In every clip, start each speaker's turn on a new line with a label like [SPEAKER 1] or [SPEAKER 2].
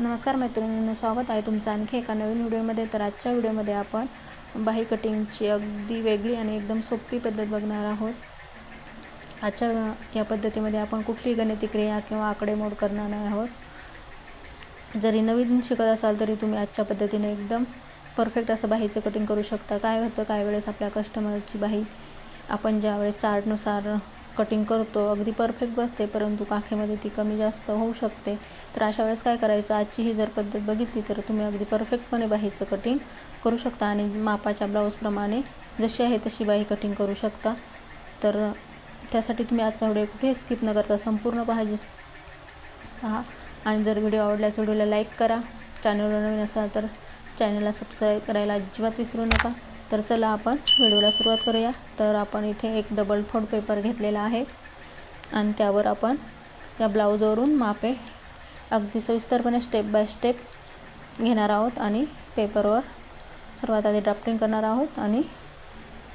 [SPEAKER 1] नमस्कार मैत्रिणींनो स्वागत आहे तुमचं आणखी एका नवीन व्हिडिओमध्ये. तर आजच्या व्हिडिओमध्ये आपण बाही कटिंगची अगदी वेगळी आणि एकदम सोपी पद्धत बघणार आहोत. आजच्या या पद्धतीमध्ये आपण कुठलीही गणिती क्रिया किंवा आकडेमोड करणार नाही आहोत. जरी नवीन शिकत असाल तरी तुम्ही आजच्या पद्धतीने एकदम परफेक्ट असं बाहीचं कटिंग करू शकता. काय होतं काय वेळेस आपल्या कस्टमरची बाही आपण ज्यावेळेस चार्टनुसार कटिंग करतो. अगदी परफेक्ट बसते परंतु काखेमध्ये ती कमी जास्त होऊ शकते. तर अशा वेळेस काय करायचं? आजची ही जर पद्धत बघितली तर तुम्ही अगदी परफेक्टपणे बाहीचं कटिंग करू शकता आणि मापाच्या ब्लाऊजप्रमाणे जशी आहे तशी बाही कटिंग करू शकता. तर त्यासाठी तुम्ही आजचा व्हिडिओ कुठे स्किप न करता संपूर्ण पाहिजे पहा. आणि जर व्हिडिओ आवडल्यास व्हिडिओला लाईक करा. चॅनलवर नवीन असाल तर चॅनलला सबस्क्राईब करायला अजिबात विसरू नका. तर चला आपण व्हिडिओला सुरुवात करूया. तर आपण इथे एक डबल फोल्ड पेपर घेतलेला आहे. आणि त्यावर आपण या ब्लाऊजवरून मापे अगदी सविस्तरपणे स्टेप बाय स्टेप घेणार आहोत आणि पेपरवर सर्वात आधी ड्राफ्टिंग करणार आहोत आणि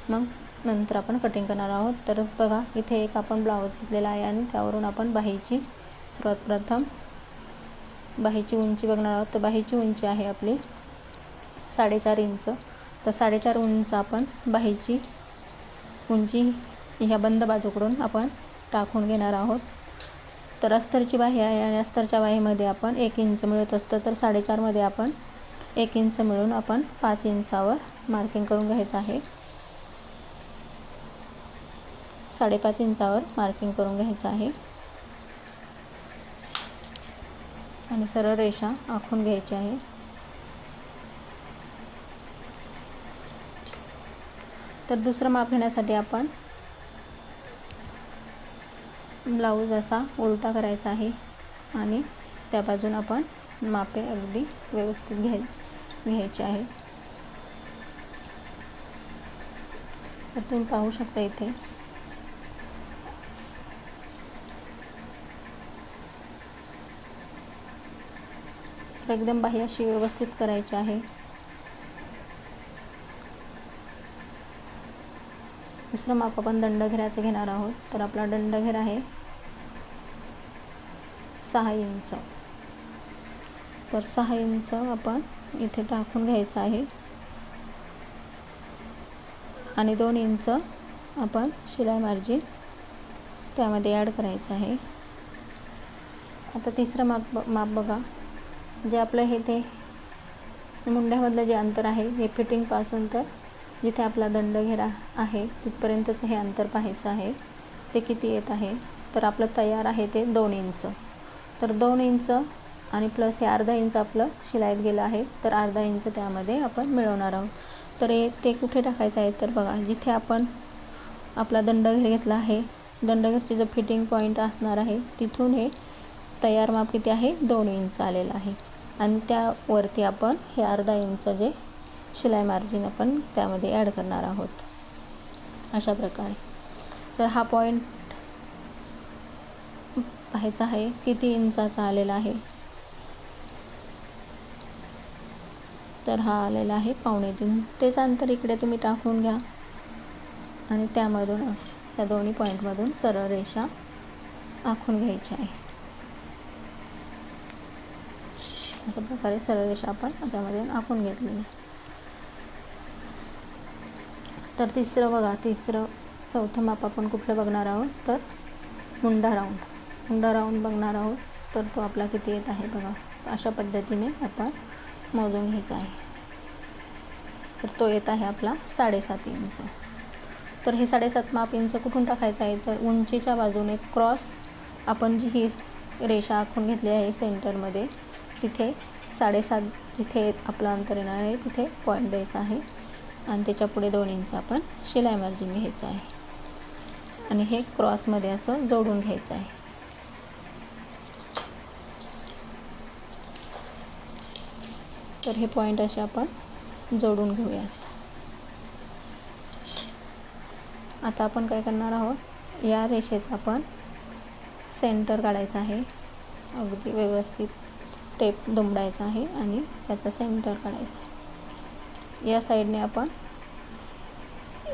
[SPEAKER 1] मग नंतर आपण कटिंग करणार आहोत. तर बघा इथे एक आपण ब्लाऊज घेतलेला आहे आणि त्यावरून आपण बाहीची सर्वात प्रथम बाहीची उंची बघणार आहोत. तर बाहीची उंची आहे आपली साडेचार इंच. तर साडेचार उंच आपण बाहीची उंची ह्या बंद बाजूकडून आपण टाकून घेणार आहोत. तर अस्तरची बाही आहे आणि अस्तरच्या बाहीमध्ये आपण एक इंच मिळत असतं तर साडेचारमध्ये आपण एक इंच मिळून आपण पाच इंचावर मार्किंग करून घ्यायचं आहे. साडेपाच इंचावर मार्किंग करून घ्यायचं आहे. आणि सरळ रेषा आखून घ्यायची आहे. तर दुसरं माप घेण्यासाठी आपण ब्लाऊज असा उलटा करायचा आहे आणि त्या बाजून आपण मापे अगदी व्यवस्थित घ्याय घ्यायचे आहे. तर तुम्ही पाहू शकता इथे. तर एकदम बाह्य अशी व्यवस्थित करायची आहे. दुसरं माप आपण दंडघेराचं घेणार आहोत. तर आपला दंडघेर आहे सहा इंच. तर सहा इंच आपण इथे टाकून घ्यायचं आहे. आणि दोन इंच आपण शिलाई मार्जिन त्यामध्ये ॲड करायचं आहे. आता तिसरं माप माप बघा. जे आपलं हे ते मुंड्यामधलं जे अंतर आहे हे फिटिंगपासून तर जिथे आपला दंडघेरा आहे तिथपर्यंतच हे अंतर पाहायचं आहे. ते किती येत आहे? तर आपलं तयार आहे ते दोन इंच. तर दोन इंच आणि प्लस हे अर्धा इंच आपलं शिलाईत गेलं आहे. तर अर्धा इंच त्यामध्ये आपण मिळवणार आहोत. तर हे ते कुठे टाकायचं आहे? तर बघा जिथे आपण आपला दंडघेर घेतला आहे दंडघेरचे जो फिटिंग पॉईंट असणार आहे तिथून हे तयार माप किती आहे? दोन इंच आलेलं आहे. आणि त्यावरती आपण हे अर्धा इंच जे शिलाई मार्जिन आपण त्यामध्ये ॲड करणार आहोत. अशा प्रकारे. तर हा पॉईंट पाहायचा आहे किती इंचाचा आलेला आहे? तर हा आलेला आहे पावणे तीन. तेच अंतर इकडे तुम्ही टाकून घ्या. आणि त्यामधून या दोन्ही पॉईंटमधून सरळ रेषा आखून घ्यायची आहे. अशा प्रकारे सरळ रेषा आपण त्यामध्ये आखून घेतलेली तर तिसरं बघा तिसरं चौथं माप आपण कुठलं बघणार आहोत? तर मुंडा राऊंड मुंडा राऊंड बघणार आहोत तर तो आपला किती येत आहे बघा? अशा पद्धतीने आपण मोजून घ्यायचा आहे. तर तो येत आहे आपला साडेसात इंच. तर हे साडेसात माप इंच कुठून टाकायचं आहे? तर उंचीच्या बाजूने क्रॉस आपण जी ही रेषा आखून घेतली आहे सेंटरमध्ये तिथे साडेसात जिथे आपलं अंतर येणार आहे तिथे पॉईंट द्यायचा आहे. आणि त्याच्या पुढे दोन इंच आपण शिलाई मार्जिन घ्यायचं आहे. आणि हे क्रॉसमध्ये असं जोडून घ्यायचं आहे. तर हे पॉईंट असे आपण जोडून घेऊयात. आता आपण काय करणार आहोत? या रेषेचा आपण सेंटर काढायचं आहे. अगदी व्यवस्थित टेप दुमडायचा आहे आणि त्याचा सेंटर काढायचा आहे. या साईडने आपण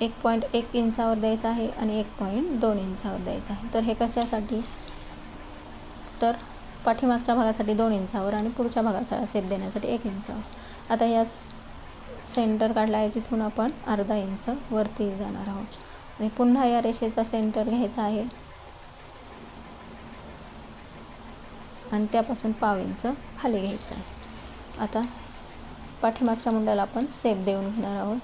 [SPEAKER 1] एक पॉईंट एक इंचावर द्यायचा आहे आणि एक पॉईंट दोन इंचावर द्यायचा आहे. तर हे कशासाठी? तर पाठीमागच्या भागासाठी दोन इंचावर आणि पुढच्या भागाचा सेप देण्यासाठी एक इंचावर. आता या सेंटर काढला आहे तिथून आपण अर्धा इंच वरती जाणार आहोत. आणि पुन्हा या रेषेचा सेंटर घ्यायचा आहे. आणि त्यापासून पाव इंच खाली घ्यायचं आहे. आता पाठीमागच्या मुंड्याला आपण सेप देऊन घेणार आहोत.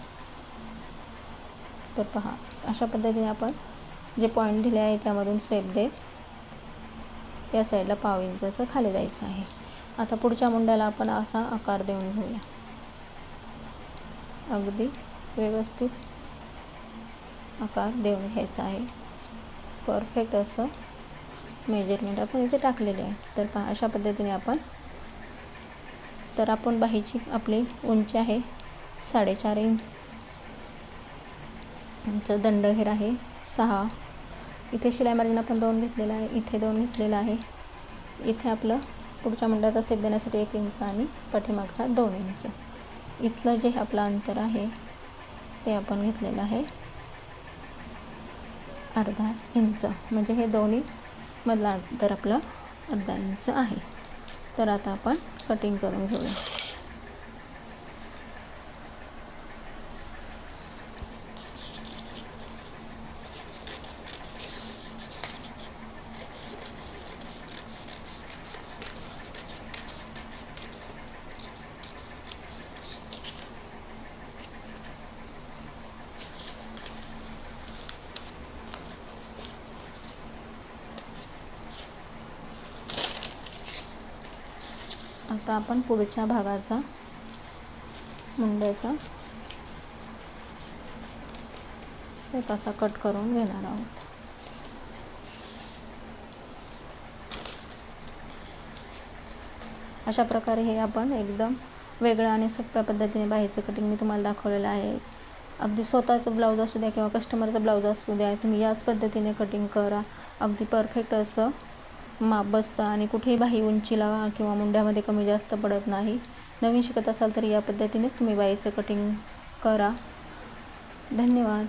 [SPEAKER 1] तर पहा अशा पद्धतीने आपण जे पॉईंट दिले आहे त्यामधून सेप देत या साईडला पाव इंच असं खाली जायचं आहे. आता पुढच्या मुंड्याला आपण असा आकार देऊन घेऊया. अगदी व्यवस्थित आकार देऊन घ्यायचा आहे. परफेक्ट असं मेजरमेंट आपण इथे टाकलेले आहे. तर पहा अशा पद्धतीने आपण तर आपण बाहीची आपली उंची आहे साडेचार इंच. दंड दंडघेर आहे सहा. इथे शिलाई मार्जिन आपण दोन घेतलेला आहे इथे दोन घेतलेला आहे. इथे आपलं पुढच्या मंडळाचा सेप देण्यासाठी एक इंच आणि पाठीमागचा दोन इंच. इथलं जे आपलं अंतर आहे ते आपण घेतलेलं आहे अर्धा इंच. म्हणजे हे दोन्ही मधलं अंतर आपलं अर्धा इंच आहे. तर आता आपण कटिंग करून घेऊया. आता आपण पुढच्या भागाचा मुंड्याचा शेप असा कट करून घेणार आहोत. अशा प्रकारे हे आपण एकदम वेगळं आणि सोप्या पद्धतीने बाहेरचं कटिंग मी तुम्हाला दाखवलेलं आहे. अगदी स्वतःचं ब्लाऊज असू द्या किंवा कस्टमरचं ब्लाऊज असू द्या तुम्ही याच पद्धतीने कटिंग करा. अगदी परफेक्ट असं माप बसतं आणि कुठेही बाही उंचीला किंवा मुंड्यामध्ये कमी जास्त पडत नाही. नवीन शिकत असाल तर या पद्धतीनेच तुम्ही बाईचं कटिंग करा. धन्यवाद.